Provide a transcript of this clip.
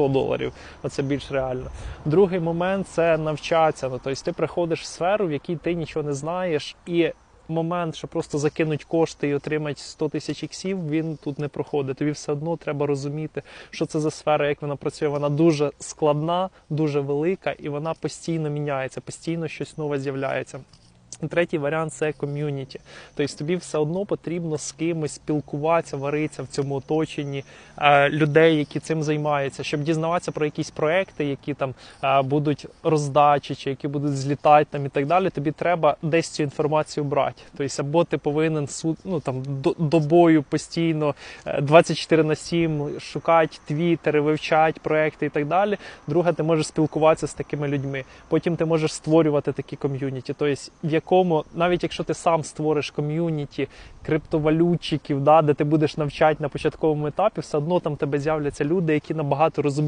100 доларів. Оце більш реально. Другий момент це навчатися. Ну, тобто ти приходиш в сферу, в якій ти нічого не знаєш, і момент, що просто закинуть кошти і отримати 100 тисяч іксів, він тут не проходить. Тобі все одно треба розуміти, що це за сфера, як вона працює. Вона дуже складна, дуже велика, і вона постійно міняється, постійно щось нове з'являється. Третій варіант це ком'юніті. Тобто тобі все одно потрібно з кимось спілкуватися, варитися в цьому оточенні е, людей, які цим займаються, щоб дізнаватися про якісь проекти, які там е, будуть роздачі, чи які будуть злітати там і так далі. Тобі треба десь цю інформацію брати. Тобто, або ти повинен ну там до, добою постійно е, 24 на 7 шукати твіттери, вивчати проекти і так далі. Друге, ти можеш спілкуватися з такими людьми. Потім ти можеш створювати такі ком'юніті. Тобто, в якому, навіть якщо ти сам створиш ком'юніті криптовалютчиків, да, де ти будеш навчати на початковому етапі, все одно там тебе з'являться люди, які набагато розуміють.